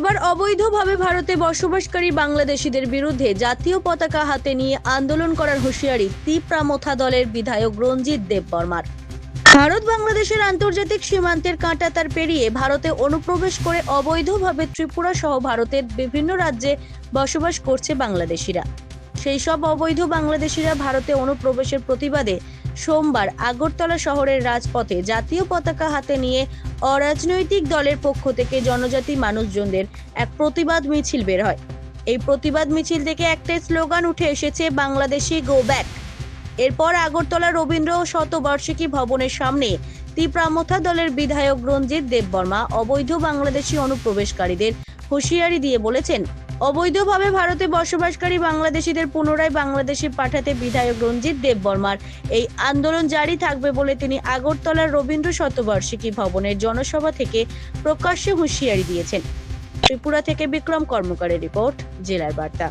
এবার অবৈধভাবে ভারতে বসবাসকারী বাংলাদেশিদের বিরুদ্ধে জাতীয় পতাকা হাতে নিয়ে আন্দোলন করার হুঁশিয়ারি তিপ্রামথা দলের বিধায়ক রঞ্জিত দেব বর্মার। ভারত বাংলাদেশের আন্তর্জাতিক সীমান্তের কাঁটা তার পেরিয়ে ভারতে অনুপ্রবেশ করে অবৈধভাবে ত্রিপুরা সহ ভারতের বিভিন্ন রাজ্যে বসবাস করছে বাংলাদেশিরা। সেই সব অবৈধ বাংলাদেশিরা ভারতে অনুপ্রবেশের প্রতিবাদে সোমবার আগরতলা শহরের রাজপথে জাতীয় পতাকা হাতে নিয়ে অরাজনৈতিক দলের পক্ষ থেকে জনজাতি মানুষজনদের এক প্রতিবাদ মিছিল বের হয়। এই প্রতিবাদ মিছিল থেকে একটাই স্লোগান উঠে এসেছে বাংলাদেশি গো ব্যাক এরপর আগরতলা রবীন্দ্র শতবার্ষিকী ভবনের সামনে তিপ্রামথা দলের বিধায়ক রঞ্জিত দেববর্মা অবৈধ বাংলাদেশি অনুপ্রবেশকারীদের হুঁশিয়ারি দিয়ে বলেছেন অবৈধভাবে ভারতে বসবাসকারী বাংলাদেশিদের পুনরায় বাংলাদেশে পাঠাতে বিধায়ক রঞ্জিত দেববর্মার। এই আন্দোলন জারি থাকবে বলে তিনি আগরতলার রবীন্দ্র শতবার্ষিকী ভবনের জনসভা থেকে প্রকাশ্যে হুঁশিয়ারি দিয়েছেন। ত্রিপুরা থেকে বিক্রম কর্মকারের রিপোর্ট, জেলার বার্তা।